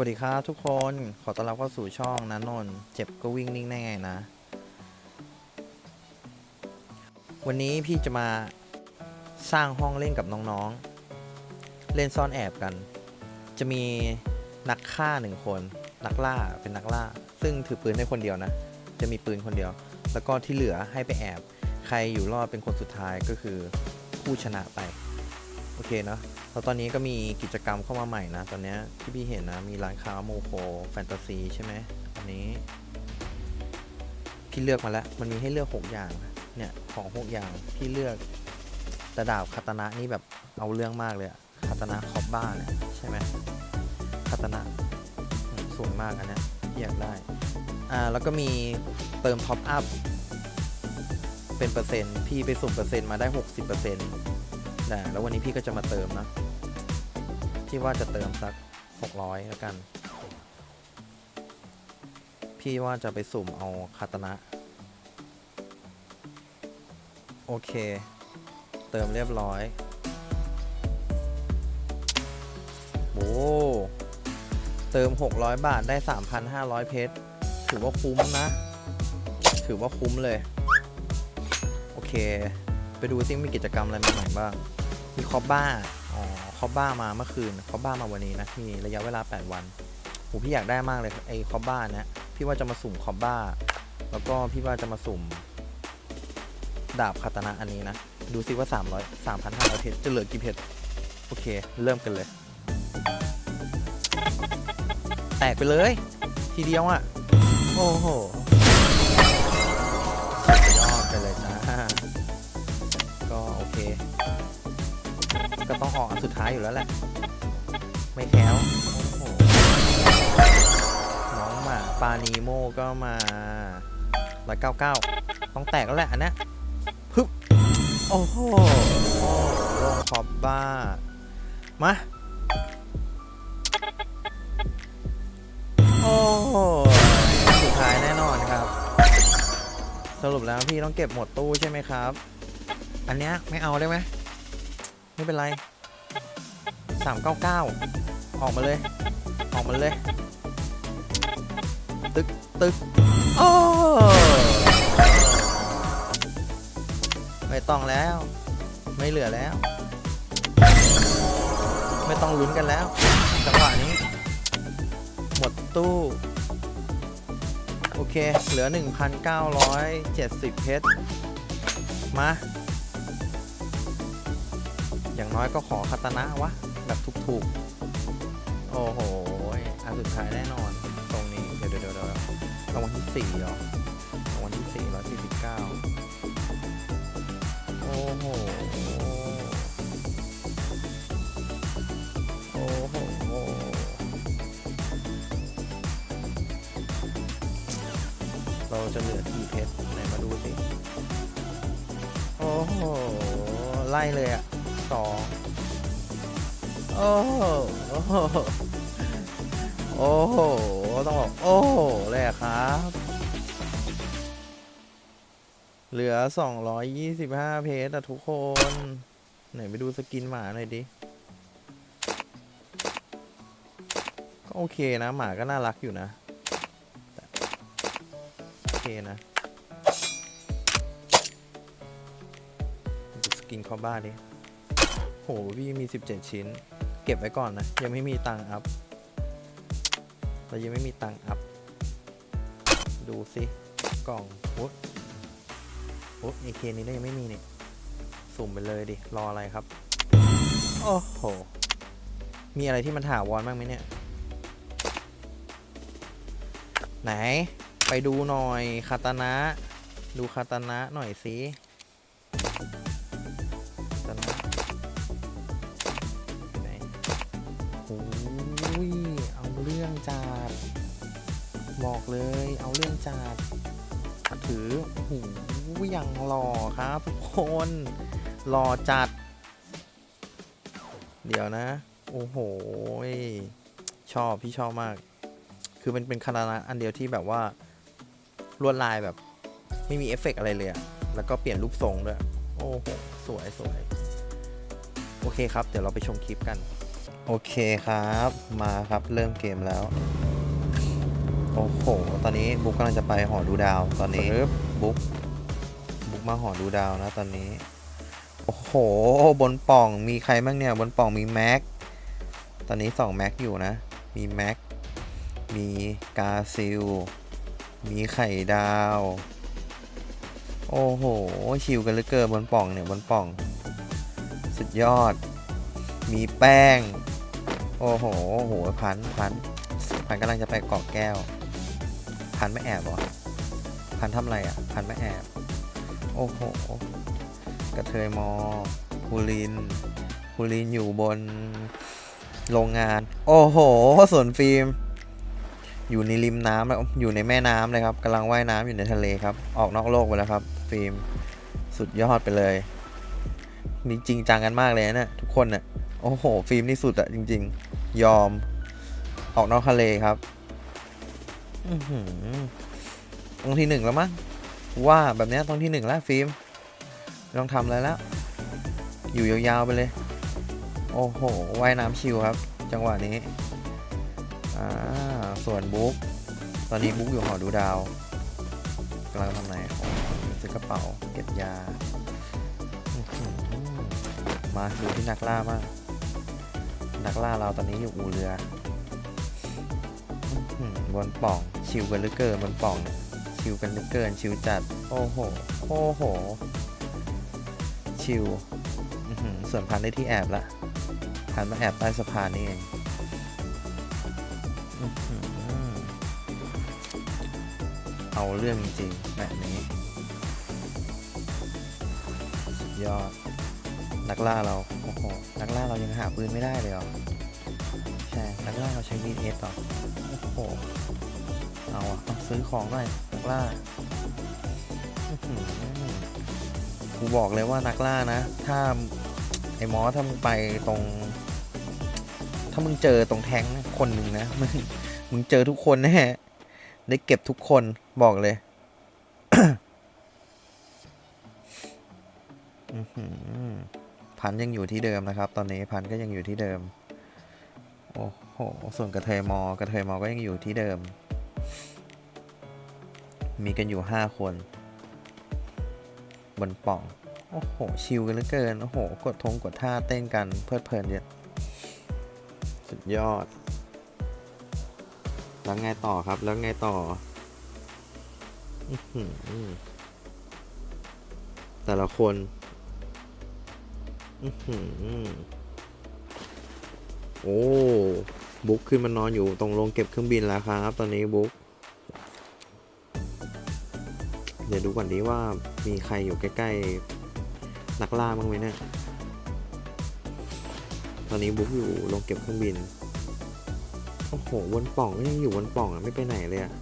วัสดีครับทุกคนขอต้อนรับเข้าสู่ช่องนะนนเจ็บก็วิ่งนิ่งได้ไงนะ วันนี้พี่จะมาสร้างห้องเล่นกับน้องๆ เล่นซ่อนแอบกัน จะมีนักฆ่าหนึ่งคน นักล่าเป็นนักล่า ซึ่งถือปืนได้คนเดียวนะ จะมีปืนคนเดียว แล้วก็ที่เหลือให้ไปแอบ ใครอยู่รอดเป็นคนสุดท้ายก็คือผู้ชนะไป โอเคเนาะ แล้วตอนนี้ก็มีกิจกรรมเข้ามาใหม่นะ ตอนนี้ที่พี่เห็นนะมีร้านค้าโมโคแฟนตาซีใช่ไหมอันนี้พี่เลือกมาแล้ว มันมีให้เลือก 6 อย่าง เนี่ย ของ 6 อย่างพี่เลือกแต่ดาบคาตานะนี่แบบเอาเรื่องมากเลยคาตานะคอบบ้าเนี่ยใช่ไหมคาตานะสวยมากอันเนี้ยพี่อยากได้ อ่าแล้วก็มีเติมท็อปอัพเป็นเปอร์เซ็นต์พี่ไปสุ่มเปอร์เซ็นต์มาได้ 60%เปอร์เซ็นต์ นะแล้ววันนี้พี่ก็จะมาเติมนะพี่ว่าจะเติมสัก 600แล้วกัน พี่ว่าจะไปสุ่มเอาคาตนะ โอเค เติมเรียบร้อยโอ้เติม 600 บาทได้ 3,500 เพชร ถือว่าคุ้มนะ ถือว่าคุ้มเลย โอเค ไปดูซิมีกิจกรรมอะไรใหม่ๆบ้าง มีคอบบ้า อ๋อ คอบบ้ามาเมื่อคืน คอบบ้ามาวันนี้นะ มีระยะเวลา 8 วันโหพี่อยากได้มากเลยไอ้คอบบ้าเนะ พี่ว่าจะมาสุ่มคอบบ้า แล้วก็พี่ว่าจะมาสุ่ม ดาบคาตานะอันนี้นะ ดูซิว่า 300 3,500เพชรจะเหลือกี่เพชร โอเค เริ่มกันเลย แตกไปเลย ทีเดียวอะ่ะ โอ้โหยอดไปเลยจ้าก็โอเค ก็ต้องออกอันสุดท้ายอยู่แล้วแหละ ไม่แคล้วน้องหมาปานีโมก็มาร้อยเก้าเก้าต้องแตกแล้วแหละอันนี้พึบโอ้โหลงขอบบ้า มา โอ้สุดท้ายแน่นอนครับ สรุปแล้วพี่ต้องเก็บหมดตู้ใช่ไหมครับ อันเนี้ยไม่เอาได้ไหม ไม่เป็นไร 399 ออกมาเลย ออกมาเลย ตึกตึกโอ้ไม่ต้องแล้ว ไม่เหลือแล้ว ไม่ต้องลุ้นกันแล้ว จังหวะนี้ หมดตู้ โอเค เหลือ 1,970 เพชร มาอย่า น้อยก็ขอคาตนะวะ แบบถูกๆ โอ้โห อันสุดท้ายแน่นอน ตรงนี้เดี๋ยวเดี๋ยวเดี๋ยวเดี๋ยวรางวัลที่สี่เหรอรางวัลที่สี่ร้อยสี่สิบเก้าโอ้โห โอ้โห เราจะเหลือกี่เพชรไหนมาดูสิ โอ้โห ไล่เลยอะ สองโอ้โหโอ้โหต้องบอกโอ้โหเละครับ เหลือ 225 เพชรอะทุกคน ไหนไปดูสกินหมาหน่อยดิ ก็โอเคนะ หมาก็น่ารักอยู่นะ โอเคนะสกินเข้าบ้านดิ โหพี่มี 17 ชิ้น เก็บไว้ก่อนนะ ยังไม่มีตังค์อัพเรายังไม่มีตังค์อัพ ดูสิกล่องโอ๊ยโอ๊ยเอเคนี้เรายังไม่มีนี่สุ่มไปเลยดิ รออะไรครับ โอ้โห มีอะไรที่มันถาวรบ้างไหมเนี่ย ไหน ไปดูหน่อยคาตานะ ดูคาตานะหน่อยสิ ครับทุกคนหล่อจัด เดี๋ยวนะ โอ้โห ชอบ พี่ชอบมาก คือมันเป็นคารานะอันเดียวที่แบบว่าลวดลายแบบ ไม่มีเอฟเฟกต์อะไรเลยอะแล้วก็เปลี่ยนรูปทรงด้วย โอ้โห สวยสวยโอเคครับ เดี๋ยวเราไปชมคลิปกัน โอเคครับ มาครับเริ่มเกมแล้ว โอ้โห ตอนนี้บุ๊กกำลังจะไปหอดูดาว ตอนนี้บุ๊กบุ๊ก มาหอดูดาวนะตอนนี้ โอ้โห บนป่องมีใครบ้างเนี่ย บนป่องมีแม็ก ตอนนี้สองแม็กอยู่นะ มีแม็ก มีกาซิล มีไข่ดาว โอ้โห ชิวกันเหลือเกินบนป่องเนี่ยบนป่อง สุดยอด มีแป้ง โอ้โหโหพันพันพันกำลังจะไปเกาะแก้ว พันไม่แอบหรอพันทำอะไรอะ พันไม่แอบ โอ้โห กระเทยมอคูลินคูลินอยู่บนโรงงาน โอ้โหสวนฟิล์ม อยู่ในริมน้ำอยู่ในแม่น้ำเลยครับกำลังว่ายน้ำอยู่ในทะเลครับ ออกนอกโลกไปแล้วครับ ฟิล์ม สุดยอดไปเลยนี่จริงจังกันมากเลยนะเนี่ยทุกคนเนี่ยโอ้โห ฟิล์มนี่สุดอะจริง ๆ ยอม ออกนอกทะเลครับอือหือต้องที่หนึ่งแล้วมั้ง ว่าแบบนี้ต้องที่หนึ่งแล้วฟิล์มไม่ต้องทำอะไรแล้ว อยู่ยาวๆไปเลย โอ้โหว่ายน้ำชิวครับ จังหวะนี้ อ่า ส่วนบุ๊กตอนนี้บุ๊กอยู่หอดูดาวกำลังทำไหนของซื้อกระเป๋าเก็บยา มาดูที่นักล่าบ้างนักล่าเราตอนนี้อยู่อู่เรืออื้อหือบนป่องชิวกันเหลือเกินบนป่องเนี่ย ชิวกันเหลือเกินชิวจัด โอ้โห โอ้โห ชิวส่วนพันได้ที่แอบละพันมาแอบใต้สะพานนี่เองเอาเรื่องจริงแบบนี้ยอด นักล่าเรา โอ้โห นักล่าเรายังหาปืนไม่ได้เลยเหรอ ใช่ นักล่าเราใช้ VS ต่อ โอ้โห เอาอะเอาซื้อของหน่อย ล่ากูบอกเลยว่านักล่านะ ถ้าไอ้หมอถ้ามึงไปตรง ถ้ามึงเจอตรงแท้งคนหนึ่งนะ มึงมึงเจอทุกคนแน่ได้เก็บทุกคนบอกเลยพันยังอยู่ที่เดิมนะครับ ตอนนี้พันก็ยังอยู่ที่เดิม โอ้โห ส่วนกระเทยมอกระเทยมอก็ยังอยู่ที่เดิม มีกันอยู่ห้าคน บนป่อง โอ้โห ชิลกันเหลือเกิน โอ้โห กดทงกดท่าเต้นกันเพลิดเพลินเยอะสุดยอด แล้วไงต่อครับ แล้วไงต่ออแต่ละคนอื้อหือโอ้ บุ๊กขึ้นมานอนอยู่ตรงโรงเก็บเครื่องบินแล้วครับ ตอนนี้บุ๊ก ดี๋ยวดูก่อนดีว่ามีใครอยู่ใกล้ๆนักล่าบ้างไหมเนี่ยตอนนี้บุ๊กอยู่โรงเก็บเครื่องบิน โอ้โหวนป่องก็ยังอยู่วนป่องอะไม่ไปไหนเลยอะ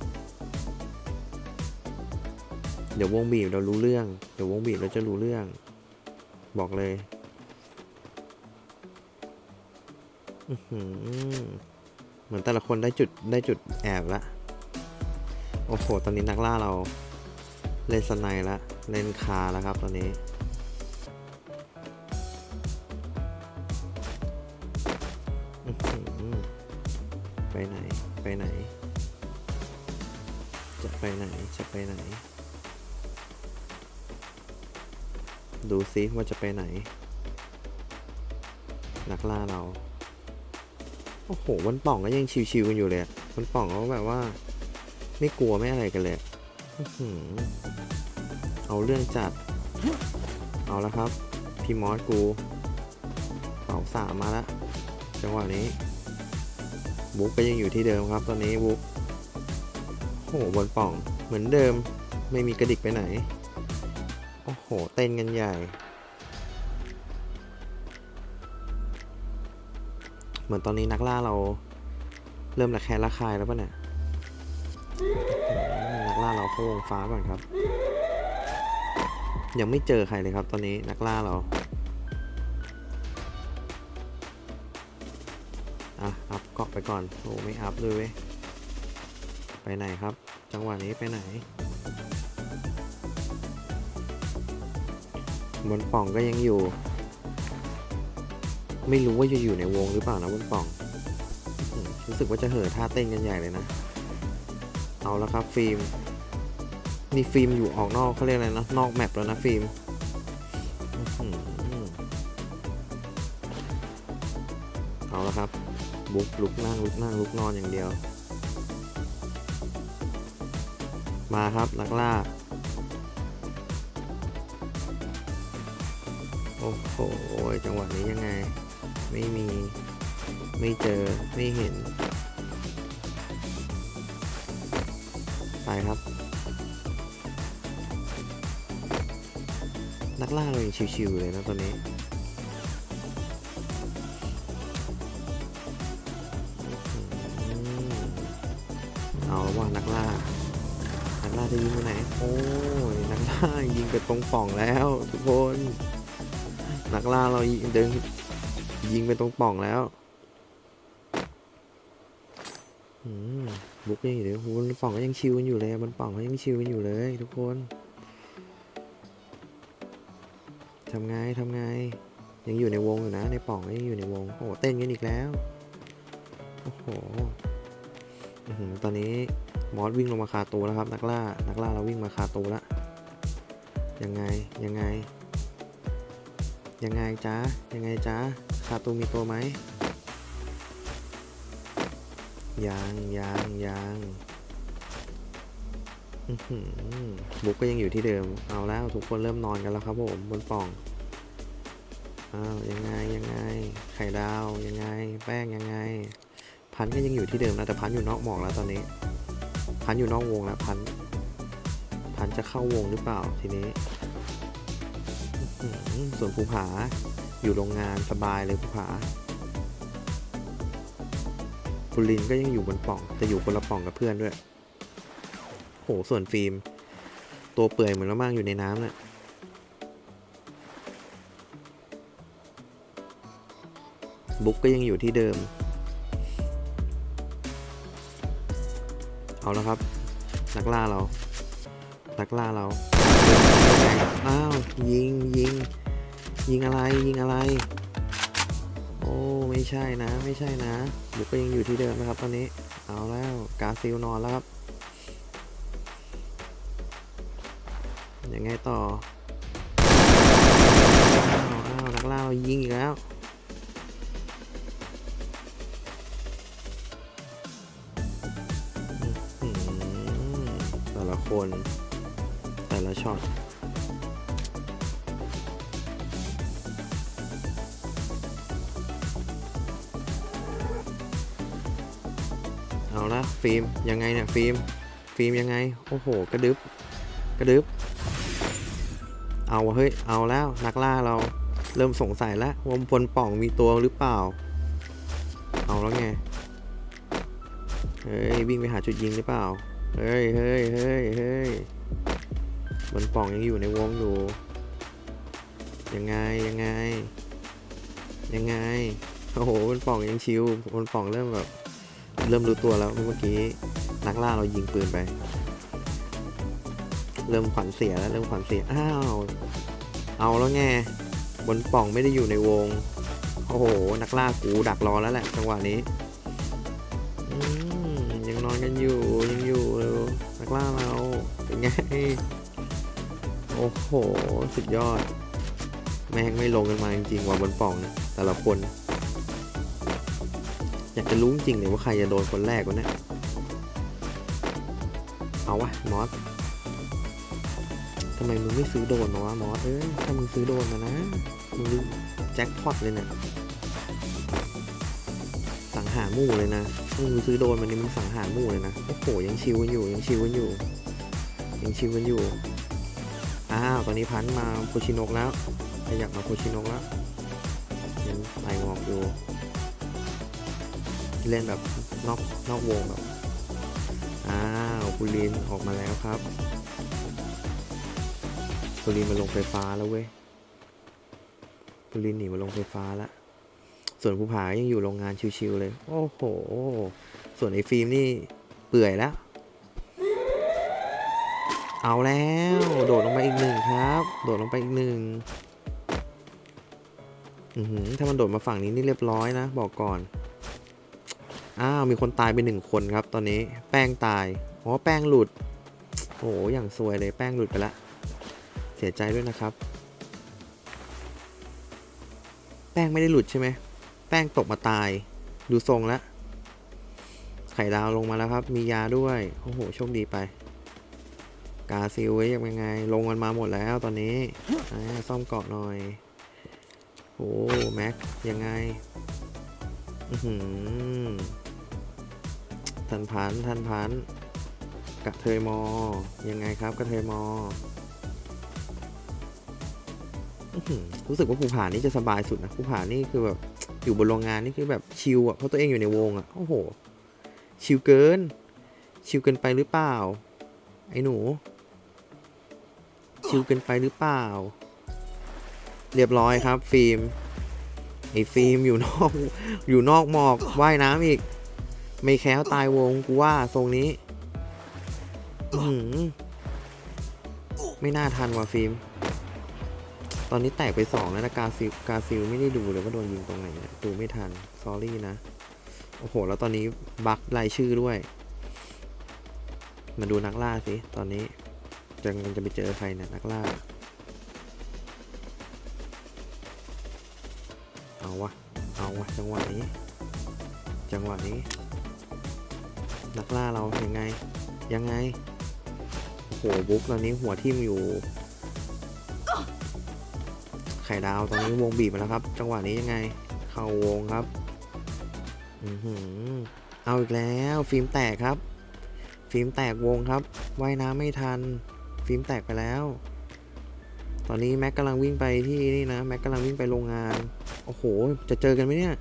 เดี๋ยววงบีบเรารู้เรื่อง เดี๋ยววงบีบเราจะรู้เรื่อง บอกเลยเหมือนแต่ละคนได้จุดได้จุดแอบละ โอ้โห ตอนนี้นักล่าเรา เล่นสไนด์ละเล่นคาแล้วครับตอนนี้ ไปไหน ไปไหน จะไปไหน จะไปไหน ดูซิว่าจะไปไหน นักล่าเรา โอ้โหวันป่องก็ยังชิวๆกันอยู่เลยอะวันป่องเขาแบบว่า ไม่กลัวไม่อะไรกันเลย เอาเรื่องจัด เอาแล้วครับ พี่มอสกูเป่าสามมาแล้วจังหวะนี้ บุ๊กก็ยังอยู่ที่เดิมครับ ตอนนี้บุ๊กโอ้โหบนป่องเหมือนเดิมไม่มีกระดิกไปไหน โอ้โห เต้นกันใหญ่ เหมือนตอนนี้นักล่าเราเริ่มระแคะระคายแล้วป่ะเนี่ย เราเข้าวงฟ้าก่อนครับ ยังไม่เจอใครเลยครับตอนนี้นักล่าเราอะอัพเกาะไปก่อนโอ้ไม่อัพเลยเว้ยไปไหนครับ จังหวะนี้ไปไหนบนป่องก็ยังอยู่ ไม่รู้ว่าจะอยู่ในวงหรือเปล่านะบนป่องรู้สึกว่าจะเห่อท่าเต้นกันใหญ่เลยนะ เอาละครับฟิล์ม นี่ฟิล์มอยู่ออกนอกเขาเรียกอะไรนะนอกแมปแล้วนะฟิล์มเอาละครับ บุกลุกนั่งลุกนั่งลุกนอนอย่างเดียว มาครับนักล่า โอ้โห จังหวะนี้ยังไง ไม่มี ไม่เจอ ไม่เห็น ไปครับ ล่าเรายังชิวๆเลยนะตอนนี้เอาแล้วว่านักล่า นักล่าจะยิงไปไหน โอ้ยนักล่ายิงไปตรงป่องแล้ว ทุกคน นักล่าเรายิงเดินยิงไปตรงป่องแล้วอืมบุกยังอยู่เลยโอ้โหบนป่องก็ยังชิวกันอยู่เลยบนป่องก็ยังชิวกันอยู่เลย ทุกคน ทำไงทำไง ยังอยู่ในวงอยู่นะ ในป่องก็ยังอยู่ในวง โอ้เต้นกันอีกแล้ว โอ้โหตอนนี้มอสวิ่งลงมาคาตัวแล้วครับ นักล่า นักล่าเราวิ่งมาคาตัวแล้วยังไง ยังไง ยังไงจ๊ะยังไงจ๊ะคาตูมีตัวไหมยังยังยัง บุกก็ยังอยู่ที่เดิม เอาแล้วทุกคนเริ่มนอนกันแล้วครับผมบนป่อง อ้าวยังไงยังไง ไข่ดาวยังไง แป้งยังไง พันก็ยังอยู่ที่เดิมนะแต่พันอยู่นอกหมอกแล้วตอนนี้ พันอยู่นอกวงแล้วพัน พันจะเข้าวงหรือเปล่าทีนี้ ส่วนภูผาอยู่โรงงานสบายเลยภูผาบุณลินก็ยังอยู่บนป่องแต่อยู่คนละป่องกับเพื่อนด้วย โหส่วนฟิล์ม ตัวเปื่อยเหมือนมากๆอยู่ในน้ำเนี่ยบุ๊กก็ยังอยู่ที่เดิม เอาแล้วครับ นักล่าเรา นักล่าเรา อ้าว ยิงยิง ยิงอะไรยิงอะไร โอ้ ไม่ใช่นะ ไม่ใช่นะ บุ๊กก็ยังอยู่ที่เดิมนะครับตอนนี้ เอาแล้ว กาซิลนอนแล้วครับ ยังไงต่ออ้าวอ้าวนักล่าเรายิงอีกแล้วแต่ละคนแต่ละช็อตเอาละฟิล์มยังไงเนี่ยฟิล์มฟิล์มยังไง โอ้โห กระดึบกระดึบ เอาเฮ้ยเอาแล้วนักล่าเราเริ่มสงสัยแล้วว่าบนป่องมีตัวหรือเปล่า เอาแล้วไงเฮ้ยวิ่งไปหาจุดยิงหรือเปล่าเฮ้ยเฮ้ยเฮ้ยเฮ้ยบนป่องยังอยู่ในวงอยู่ยังไงยังไง ยังไงโอ้โหบนป่องยังชิวบนป่องเริ่มแบบเริ่มรู้ตัวแล้วเมื่อกี้นักล่าเรายิงปืนไป เริ่มขวัญเสียแล้วเริ่มขวัญเสีย อ้าว เอาแล้วไง บนป่องไม่ได้อยู่ในวง โอ้โห นักล่ากูดักรอแล้วแหละจังหวะนี้อยังนอนกันอยู่ยังอยู่เร็วนักล่าเราเป็นไง โอ้โห สุดยอด แม่งไม่ลงกันมาจริงๆว่ะบนป่องนี่ยแต่ละคน อยากจะรู้จริงเลยว่าใครจะโดนคนแรกวะเนี่ย เอาวะมอสำไมมึงไม่ซื้อโดนมาวะมอสเอ้ยถ้ามึงซื้อโดนมานะมึงแจ็คพอตเลยเนี่ยสังหารหมู่เลยนะถ้ามึงซื้อโดนมันนี่มึงสังหารหมู่เลยนะโอ้โหยังชิวกันอยู่ยังชิวกันอยู่ยังชิวกันอยู่อ้าวตอนนี้พันมาโคชินกแล้วขยับมาโคชินกแล้วยังไต่งอกอยู่เล่นแบบนอกนอกวงแบบอ้าวปูลินออกมาแล้วครับ ปูลินมาลงไฟฟ้าแล้วเว้ยปูลินหนีมาลงไฟฟ้าล้วส่วนภูผายังอยู่โรงงานชิวๆเลย โอ้โห ส่วนไอ้ฟิล์มนี่เปื่อยแล้ว เอาแล้ว โดดลงไปอีกหนึ่งครับ โดดลงไปอีกหนึ่งถ้ามันโดดมาฝั่งนี้นี่เรียบร้อยนะ บอกก่อน อ้าว มีคนตายไปหนึ่งคนครับ ตอนนี้ แป้งตาย อ๋อ แป้งหลุด โอ้อย่างซวยเลย แป้งหลุดไปละ สียใจด้วยนะครับ แป้งไม่ได้หลุดใช่ไหม แป้งตกมาตาย ดูทรงแล้ว ไข่ดาวลงมาแล้วครับ มียาด้วย โอ้โห โชคดีไป กาซิลไว้ยังไง ลงกันมาหมดแล้วตอนนี้ ซ่อมเกาะหน่อย โอ้แม็ก ยังไง อือทันพันทันพันกระเทยมอ ยังไงครับกระเทยมอ รู้สึกว่าภูผานี่จะสบายสุดนะภูผานี่คือแบบอยู่บนโรงงานนี่คือแบบชิลอะเพราะตัวเองอยู่ในวงอะโอ้โห ชิลเกิน ชิลเกินไปหรือเปล่า ไอ้หนู ชิลเกินไปหรือเปล่า เรียบร้อยครับ ฟิล์มไอ้ฟิล์มอยู่นอกอยู่นอกหมอกว่ายน้ำอีก ไม่แค้วตายวงกูว่าทรงนี้อืไม่น่าทันว่ะฟิล์ม ตอนนี้แตกไปสองแล้วนะกาซิลกาซิลไม่ได้ดูเลยว่าโดนยิงตรงไหนเนี่ยดูไม่ทันซอรี่นะ โอ้โห แล้วตอนนี้บักรายชื่อด้วย มาดูนักล่าสิ ตอนนี้จะมันจะไปเจอใครเนี่ยนักล่า เอาวะ เอาวะ จังหวะนี้ จังหวะนี้ นักล่าเรายังไง ยังไง โอ้โห บุ๊กตอนนี้หัวทิ่มอยู่ ไข่ดาวตอนนี้วงบีบมาแล้วครับ จังหวะนี้ยังไง เข้าวงครับอือหือเอาอีกแล้วฟิล์มแตกครับ ฟิล์มแตกวงครับว่ายน้ำไม่ทัน ฟิล์มแตกไปแล้ว ตอนนี้แม็กกำลังวิ่งไปที่นี่นะแม็กกำลังวิ่งไปโรงงานโอ้โหจะเจอกันไหมเนี่ย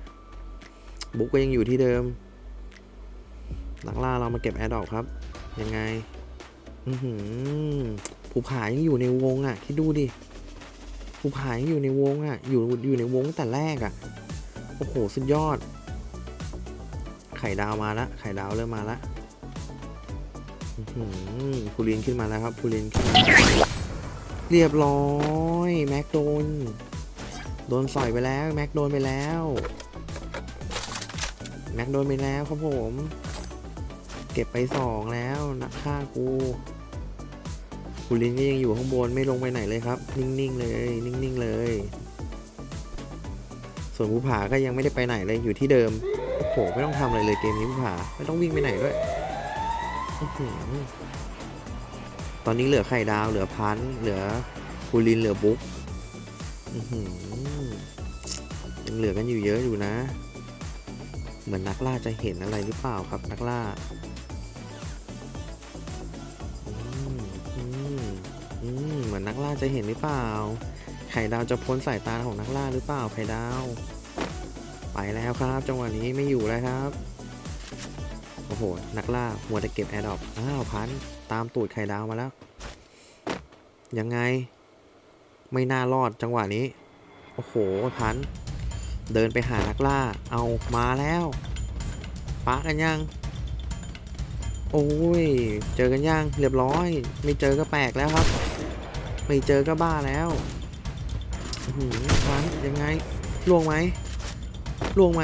บุ๊กก็ยังอยู่ที่เดิมนักล่าเรามาเก็บแอร์ดอกครับ ยังไง อือหือ ภูผายังอยู่ในวงอะ คิดดูดิ ภูผายังอยู่ในวงอะ อยู่อยู่ในวงแต่แรกอะ โอ้โห สุดยอด ไข่ดาวมาละไข่ดาวเริ่มมาละอื้อหือพูลินขึ้นมาแล้วครับพูลินขึ้นมาเรียบร้อย แม็กโดน โดนสอยไปแล้ว แม็กโดนไปแล้ว แม็กโดนไปแล้วครับผม เก็บไปสองแล้วนักฆ่ากู พูลินก็ยังอยู่ข้างบนไม่ลงไปไหนเลยครับ นิ่งๆเลยนิ่งๆเลย ส่วนภูผาก็ยังไม่ได้ไปไหนเลยอยู่ที่เดิมโอ้โหไม่ต้องทำอะไรเลยเกมนี้ภูผาไม่ต้องวิ่งไปไหนด้วยตอนนี้เหลือไข่ดาวเหลือพันเหลือคูลินเหลือบุ๊กยังเหลือกันอยู่เยอะอยู่นะ เหมือนนักล่าจะเห็นอะไรหรือเปล่าครับนักล่า จะเห็นหรือเปล่า ไข่ดาวจะพ้นสายตาของนักล่าหรือเปล่าไข่ดาว ไปแล้วครับ จังหวะนี้ไม่อยู่แล้วครับ โอ้โห นักล่าหัวแต่เก็บแอร์ดรอปอ้าวพันตามตูดไข่ดาวมาแล้ว ยังไง ไม่น่ารอดจังหวะนี้ โอ้โหพัน เดินไปหานักล่า เอามาแล้วปะกันยังโอ้ย เจอกันยังเรียบร้อย ไม่เจอก็แปลกแล้วครับ ไม่เจอก็บ้าแล้วหือพันยังไงล่วงไหมล่วงไหม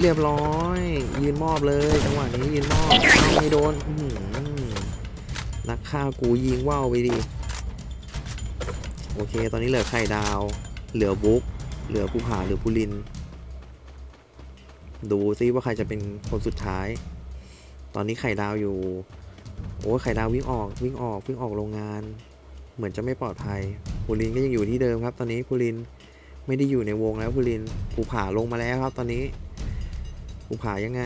เรียบร้อย ยืนมอบเลยจังหวะนี้ยืนมอบไม่โดนนักฆ่ากูยิงว่าวไปดิโอเค ตอนนี้เหลือไข่ดาว เหลือบุ๊กเหลือภูผาเหลือภูลิน ดูซิว่าใครจะเป็นคนสุดท้าย ตอนนี้ไข่ดาวอยู่ โอ้ไข่ดาววิ่งออกวิ่งออกวิ่งออกโรงงาน เหมือนจะไม่ปลอดภัยภูลินก็ยังอยู่ที่เดิมครับ ตอนนี้ภูลินไม่ได้อยู่ในวงแล้วภูรินภูผาลงมาแล้วครับ ตอนนี้ภูผายังไง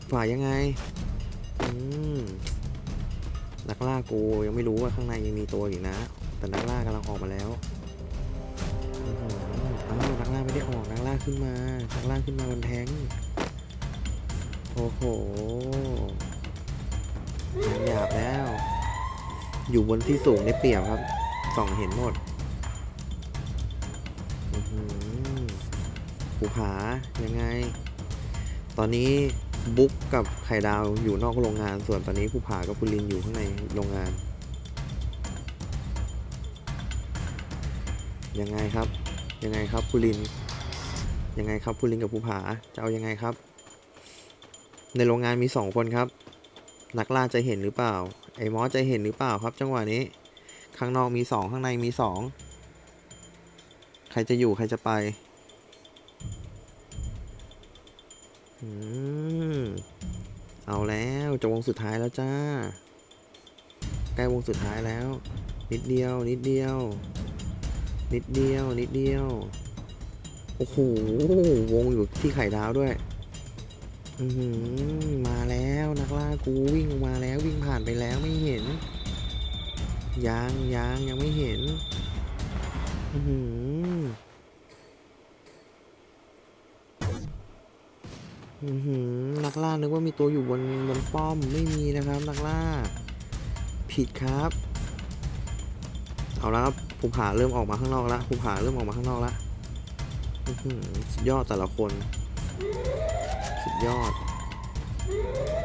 ภูผายังไงอืมนักล่ากูยังไม่รู้ว่าข้างในยังมีตัวอยู่นะ แต่นักล่ากำลังออกมาแล้วอ้าวนักล่าไม่ได้ออกนักล่าขึ้นมานักล่าขึ้นมาบนแทงโอ้โหหยาบแล้ว อยู่บนที่สูงได้เปรียบครับส่องเห็นหมดอือหือภูผายังไง ตอนนี้บุ๊กกับไข่ดาวอยู่นอกโรงงาน ส่วนตอนนี้ภูผากับปุลินอยู่ข้างในโรงงาน ยังไงครับ ยังไงครับภูริน ยังไงครับภูรินกับภูผาจะเอายังไงครับ ในโรงงานมีสองคนครับ นักล่าจะเห็นหรือเปล่า ไอ้มอสจะเห็นหรือเปล่าครับ จังหวะนี้ ข้างนอกมีสองข้างในมีสองใครจะอยู่ใครจะไปอืมเอาแล้วจะวงสุดท้ายแล้วจ้า ใกล้วงสุดท้ายแล้ว นิดเดียว นิดเดียว นิดเดียว นิดเดียว โอ้โห วงอยู่ที่ไข่ดาวด้วย มาแล้วนักล่ากูวิ่งมาแล้ววิ่งผ่านไปแล้วไม่เห็น ยังยังยังไม่เห็นนักล่านึกว่ามีตัวอยู่บนบนป้อมไม่มีนะครับ นักล่า ผิดครับ เอาละครับภูผาเริ่มออกมาข้างนอกแล้วภูผาเริ่มออกมาข้างนอกแล้วอื้อหือสุดยอดแต่ละคน ยอด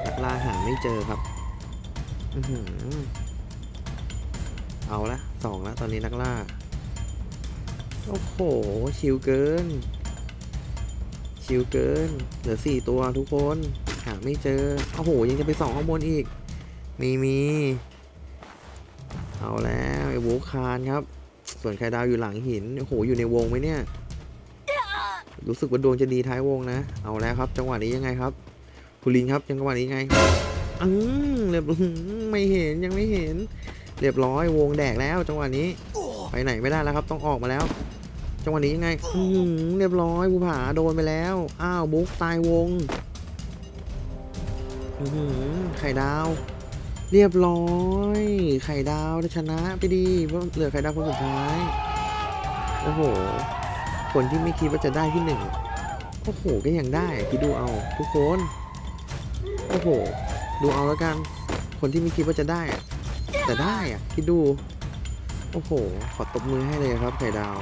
นักล่าหาไม่เจอครับอเอาละสองละตอนนี้นักล่า โอ้โห ชิวเกิน ชิวเกิน เหลือสี่ตัวทุกคน หาไม่เจอ โอ้โห ยังจะไปส่องข้างบนอีก มีมี เอาแล้วไอ้โวคารครับ ส่วนไข่ดาวอยู่หลังหิน โอ้โห อยู่ในวงไหมเนี่ย รู้สึกว่าดวงจะดีท้ายวงนะ เอาแล้วครับ จังหวะนี้ยังไงครับภูรินครับจังหวะนี้ยังไงอืมเรียบร้อหือไม่เห็นยังไม่เห็น เรียบร้อยวงแดกแล้ว จังหวะนี้ไปไหนไม่ได้แล้วครับ ต้องออกมาแล้ว จังหวะนี้ยังไงอืมเรียบร้อยภูผาโดนไปแล้วอ้าวบุ๊กตายวงอือหือไข่ดาว เรียบร้อย ไข่ดาวชนะไปดีเพราะเหลือไข่ดาวคนสุดท้ายโอ้โห คนที่ไม่คิดว่าจะได้ที่หนึ่งโอ้โหก็ยังได้คิดดูเอา ทุกคนโอ้โห ดูเอาแล้วกัน คนที่ไม่คิดว่าจะได้อะแต่ได้อะคิดดู โอ้โห ขอตบมือให้เลยครับไข่ดาว